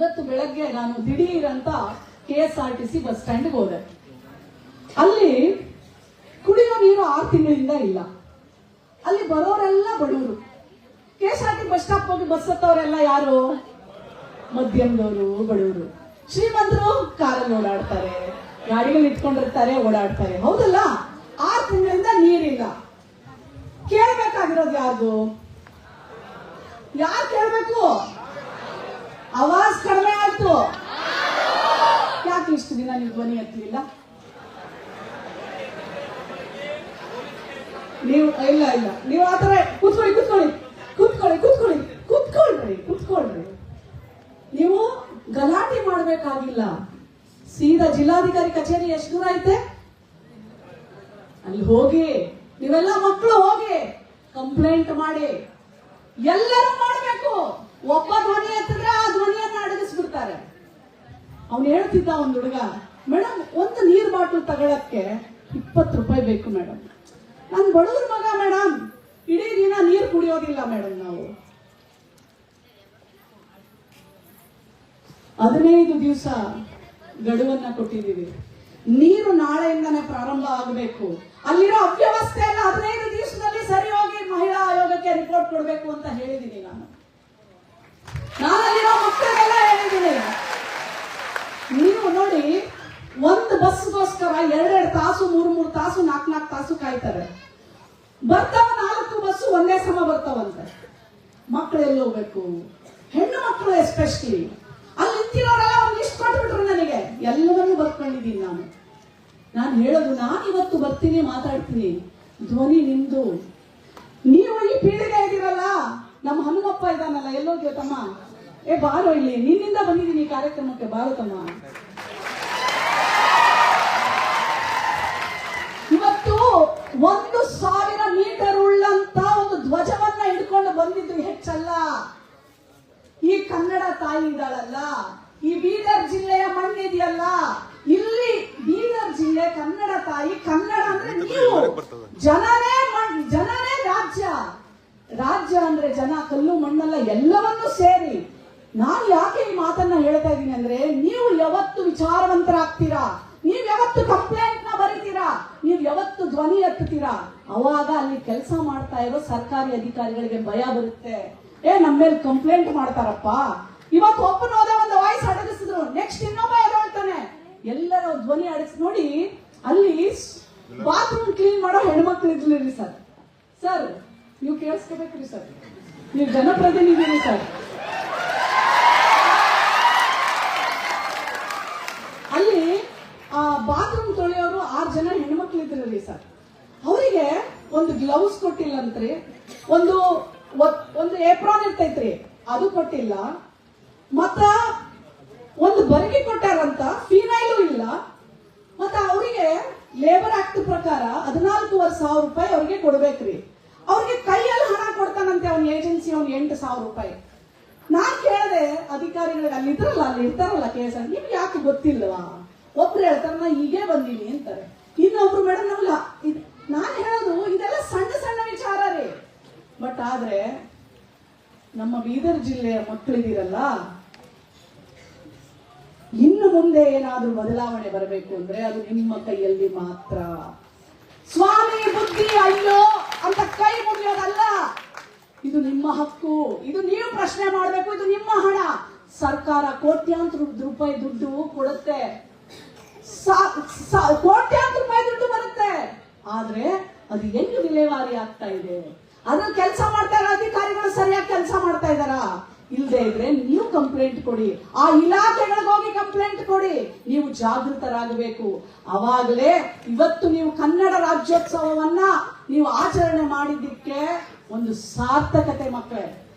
ಇವತ್ತು ಬೆಳಗ್ಗೆ ನಾನು ದಿಢೀರ್ ಅಂತ K S R T C bus ಸ್ಟ್ಯಾಂಡ್ಗೆ ಹೋದೆ. ಅಲ್ಲಿ ಕುಡಿಯೋ ನೀರು ಆರು ತಿಂಗಳಿಂದ ಇಲ್ಲ. ಅಲ್ಲಿ ಬರೋರೆಲ್ಲ ಬಡವರು. K S R T bus stop ಹೋಗಿ ಬಸ್ ಹತ್ತವರೆಲ್ಲ ಯಾರು? ಮಧ್ಯಮದವರು ಬಡವರು. ಶ್ರೀಮಂತರು ಕಾರಲ್ಲಿ ಓಡಾಡ್ತಾರೆ ಗಾಡಿಗಳು ಇಟ್ಕೊಂಡಿರ್ತಾರೆ ಓಡಾಡ್ತಾರೆ. ಹೌದಲ್ಲ? ಆರು ತಿಂಗಳಿಂದ ನೀರಿಲ್ಲ. ಕೇಳಬೇಕಾಗಿರೋದು ಯಾರ್ದು? ಯಾರು ಕೇಳ್ಬೇಕು? ಆವಾಜ್ ಕಡಿಮೆ ಆಯ್ತು. ಯಾಕೆ ಇಷ್ಟು ದಿನ ನೀವು ಧ್ವನಿ ಎತ್ತಲಿಲ್ಲ? ನೀವು, ಇಲ್ಲ ಇಲ್ಲ. ನೀವು ಆತರ ಕೂತ್ಕೊಳ್ಳಿ ಕೂತ್ಕೊಳ್ಳಿ. ಕೂತ್ಕೊಳ್ಳಿ ಕೂತ್ಕೊಳ್ಳಿ. ಕೂತ್ಕೊಳ್ರಿ ಕೂತ್ಕೊಳ್ರಿ ನೀವು ಗಲಾಟೆ ಮಾಡ್ಬೇಕಾಗಿಲ್ಲ. ಸೀದಾ ಜಿಲ್ಲಾಧಿಕಾರಿ ಕಚೇರಿ ಎಷ್ಟು ದೂರ ಐತೆ? ಅಲ್ಲಿ ಹೋಗಿ, ನೀವೆಲ್ಲ ಮಕ್ಕಳು ಹೋಗಿ ಕಂಪ್ಲೇಂಟ್ ಮಾಡಿ. ಎಲ್ಲರೂ ಮಾಡಬೇಕು. ಒಬ್ಬ ಧ್ವನಿ ಎತ್ತಿದ್ರೆ ಆ ಧ್ವನಿಯನ್ನ ಅಡಗಿಸ್ಬಿಡ್ತಾರೆ ಅವ್ನು ಹೇಳ್ತಿದ್ದ ಒಂದು ಹುಡುಗ ಮೇಡಮ್ ಒಂದು ನೀರ್ ಬಾಟಲ್ ತಗೊಳಕ್ಕೆ ಇಪ್ಪತ್ತು ರೂಪಾಯಿ ಬೇಕು ಮೇಡಮ್ ನಾನು ಬಡವ್ರ ಮಗ ಮೇಡಮ್ ಇಡೀ ದಿನ ನೀರು ಕುಡಿಯೋದಿಲ್ಲ ಮೇಡಮ್ ನಾವು. ಹದಿನೈದು ದಿವಸ ಗಡುವನ್ನ ಕೊಟ್ಟಿದ್ದೀವಿ. ನೀರು ನಾಳೆಯಿಂದನೇ ಪ್ರಾರಂಭ ಆಗಬೇಕು. ಅಲ್ಲಿರೋ ಅವ್ಯವಸ್ಥೆ ಎಲ್ಲ ಹದಿನೈದು ದಿವಸದಲ್ಲಿ ಸರಿ ಹೋಗಿ ಮಹಿಳಾ ಆಯೋಗಕ್ಕೆ ರಿಪೋರ್ಟ್ ಕೊಡಬೇಕು ಅಂತ ಹೇಳಿದ್ದೀನಿ ನಾನು. ನಾನು ಅಲ್ಲಿರೋ ಮಕ್ಕಳಿಗೆಲ್ಲ ಹೇಳಿದ್ದೀನಿ. ನೀವು ನೋಡಿ, ಒಂದು ಬಸ್ಗೋಸ್ಕರ ಎರಡೆರಡು ತಾಸು, ಮೂರು ಮೂರು ತಾಸು, ನಾಲ್ಕು ನಾಲ್ಕು ತಾಸು ಕಾಯ್ತಾರೆ. ಬರ್ತಾವ ನಾಲ್ಕು ಬಸ್ಸು, ಒಂದೇ ಸಮ ಬರ್ತಾವಂತೆ. ಮಕ್ಕಳು ಎಲ್ಲಿ ಹೋಗ್ಬೇಕು? ಹೆಣ್ಣು ಮಕ್ಕಳು ಎಸ್ಪೆಷಲಿ ಅಲ್ಲಿ ನಿಂತಿರೋರೆಲ್ಲ ಒಂದು ಲಿಸ್ಟ್ ಕೊಟ್ಬಿಟ್ರು ನನಗೆ. ಎಲ್ಲವನ್ನೂ ಬರ್ಕೊಂಡಿದ್ದೀನಿ ನಾನು. ನಾನು ಹೇಳೋದು ನಾನು ಇವತ್ತು ಬರ್ತೀನಿ, ಮಾತಾಡ್ತೀನಿ. ಧ್ವನಿ ನಿಮ್ದು ನೀವು ಈ ಪೀಳಿಗೆ ಇದ್ದೀರಲ್ಲ, ನಮ್ಮ ಹನುಮಪ್ಪ ಇದ್ದಾನಲ್ಲ ಎಲ್ಲೋಗ್ಯೋ ತಮ್ಮ? ಏ, ಬಾರೋ ಇಲ್ಲಿ. ನಿನ್ನಿಂದ ಬಂದಿದ್ದೀನಿ ಈ ಕಾರ್ಯಕ್ರಮಕ್ಕೆ, ಬಾರೋ ತಮ್ಮ. ಒಂದು ಸಾವಿರ ಮೀಟರ್ ಉಳ್ಳಂತ ಒಂದು ಧ್ವಜವನ್ನ ಹಿಡ್ಕೊಂಡು ಬಂದಿದ್ದು ಹೆಚ್ಚಲ್ಲ. ಈ ಕನ್ನಡ ತಾಯಿ ಇದ್ದಾಳಲ್ಲ ಈ ಬೀದರ್ ಜಿಲ್ಲೆಯ ಮಣ್ಣಿದೆಯಲ್ಲ ಇಲ್ಲಿ ಬೀದರ್ ಜಿಲ್ಲೆ ಕನ್ನಡ ತಾಯಿ ಕನ್ನಡ ಅಂದ್ರೆ ನೀವು. ಜನನೇ ಜನರೇ ಜನನೇ ರಾಜ್ಯ. ರಾಜ್ಯ ಅಂದ್ರೆ ಜನ ಕಲ್ಲು ಮಣ್ಣಲ್ಲ ಎಲ್ಲವನ್ನೂ ಸೇರಿ. ನಾನು ಯಾಕೆ ಈ ಮಾತನ್ನ ಹೇಳ್ತಾ ಇದ್ದೀನಿ ಅಂದ್ರೆ ನೀವು ಯಾವತ್ತು ವಿಚಾರವಂತರಾಗ್ತೀರಾ? ನೀವು ಯಾವತ್ತು ಕಂಪ್ಲೇಂಟ್ನ ಬರೀತೀರಾ ನೀವು ಯಾವತ್ತು ಧ್ವನಿ ಎತ್ತುತ್ತೀರಾ? ಅವಾಗ ಅಲ್ಲಿ ಕೆಲಸ ಮಾಡ್ತಾ ಇರೋ ಸರ್ಕಾರಿ ಅಧಿಕಾರಿಗಳಿಗೆ ಭಯ ಬರುತ್ತೆ. ಏ ನಮ್ಮ ಮೇಲೆ ಕಂಪ್ಲೇಂಟ್ ಮಾಡ್ತಾರಪ್ಪ. ಇವತ್ತು ಒಬ್ಬನ ಹೋದ ಒಂದು ವಾಯ್ಸ್ ಅಡಗಿಸಿದ್ರು ನೆಕ್ಸ್ಟ್ ಇನ್ನೊಬ್ಬ ಎದೊಳ್ತಾನೆ ಎಲ್ಲರ ಧ್ವನಿ ಅಡಗಿಸಿ ನೋಡಿ, ಅಲ್ಲಿ ಬಾತ್ರೂಮ್ ಕ್ಲೀನ್ ಮಾಡೋ ಹೆಣ್ಮಕ್ಳು ಇರ್ಲಿರಿ ಸರ್. ಸರ್, ನೀವು ಕೇಳಿಸ್ಕೋಬೇಕ್ರಿ ಸರ್. ನೀವು ಜನಪ್ರತಿನಿಧಿ ಸರ್. ಅಲ್ಲಿ, ಆ ಬಾತ್ರೂಮ್ ತೊಳೆಯೋರು ಆರು ಜನ ಹೆಣ್ಮಕ್ಳು ಇದ್ರಲ್ಲಿ ಸರ್. ಅವರಿಗೆ ಒಂದು ಗ್ಲೌಸ್ ಕೊಟ್ಟಿಲ್ಲಂತ್ರಿ ಒಂದು ಒಂದು ಏಪ್ರಾನ್ ಇರ್ತೈತ್ರಿ, ಅದು ಕೊಟ್ಟಿಲ್ಲ. ಮತ್ತ ಒಂದು ಬರ್ಗಿ ಕೊಟ್ಟಾರಂತ ಫಿನೈಲು ಇಲ್ಲ. ಮತ್ತ ಅವರಿಗೆ ಲೇಬರ್ ಆಕ್ಟ್ ಪ್ರಕಾರ ಹದಿನಾಲ್ಕೂವರೆ ಸಾವಿರ ರೂಪಾಯಿ ಅವ್ರಿಗೆ ಕೊಡ್ಬೇಕ್ರಿ. ಅವ್ರಿಗೆ ಕೈಯಲ್ಲಿ ಹಣ ಕೊಡ್ತಾನಂತೆ ಅವ್ನ ಏಜೆನ್ಸಿ ಅವ್ನ ಎಂಟು ಸಾವಿರ ರೂಪಾಯಿ. ನಾನ್ ಕೇಳಿದೆ ಅಧಿಕಾರಿಗಳಿಗೆ, ಅಲ್ಲಿ ಇದ್ರಲ್ಲ, ಅಲ್ಲಿ ಇರ್ತಾರಲ್ಲ ಕೇಸ್ ನಿಮ್ಗೆ ಯಾಕೆ ಗೊತ್ತಿಲ್ವಾ? ಒಬ್ರು ಹೇಳ್ತಾರೆ ನಾ ಹೀಗೆ ಬಂದೀನಿ ಅಂತಾರೆ. ಇನ್ನೊಬ್ರು ಮೇಡಮ್ ನಮ್ಗೆ ನಾನು ಹೇಳೋದು, ಇದೆಲ್ಲ ಸಣ್ಣ ಸಣ್ಣ ವಿಚಾರ ರೀ. ಬಟ್ ಆದ್ರೆ, ನಮ್ಮ ಬೀದರ್ ಜಿಲ್ಲೆಯ ಮಕ್ಕಳಿದಿರಲ್ಲ, ಇನ್ನು ಮುಂದೆ ಏನಾದ್ರೂ ಬದಲಾವಣೆ ಬರಬೇಕು ಅಂದ್ರೆ ಅದು ನಿಮ್ಮ ಕೈಯಲ್ಲಿ ಮಾತ್ರ. ಸ್ವಾಮಿ ಬುದ್ಧಿ ಅಯ್ಯೋ ಅಂತ ಕೈ ಮುಗಿಯೋದಲ್ಲ. ಇದು ನಿಮ್ಮ ಹಕ್ಕು. ಇದು ನೀವು ಪ್ರಶ್ನೆ ಮಾಡಬೇಕು, ಇದು ನಿಮ್ಮ ಹಣ. ಸರ್ಕಾರ ಕೋಟ್ಯಾಂತರ ರೂಪಾಯಿ ದುಡ್ಡು ಕೊಡುತ್ತೆ. ಕೋಟ್ಯಾಂತರ ರೂಪಾಯಿ ದುಡ್ಡು ಬರುತ್ತೆ. ಆದ್ರೆ ಅದು ಹೆಂಗ್ ವಿಲೇವಾರಿ ಆಗ್ತಾ ಇದೆ? ಅದು ಕೆಲಸ ಮಾಡ್ತಾ ಇರೋ ಅಧಿಕಾರಿಗಳು ಸರಿಯಾಗಿ ಕೆಲಸ ಮಾಡ್ತಾ ಇದಾರಾ ಇಲ್ಲದೆ ಇದ್ರೆ ನೀವು ಕಂಪ್ಲೇಂಟ್ ಕೊಡಿ. ಆ ಇಲಾಖೆಗಳಿಗೆ ಹೋಗಿ ಕಂಪ್ಲೇಂಟ್ ಕೊಡಿ. ನೀವು ಜಾಗೃತರಾಗಬೇಕು. ಅವಾಗಲೇ ಇವತ್ತು ನೀವು ಕನ್ನಡ ರಾಜ್ಯೋತ್ಸವವನ್ನ ನೀವು ಆಚರಣೆ ಮಾಡಿದ್ದಕ್ಕೆ ಒಂದು ಸಾರ್ಥಕತೆ ಮಕ್ಕಳೇ.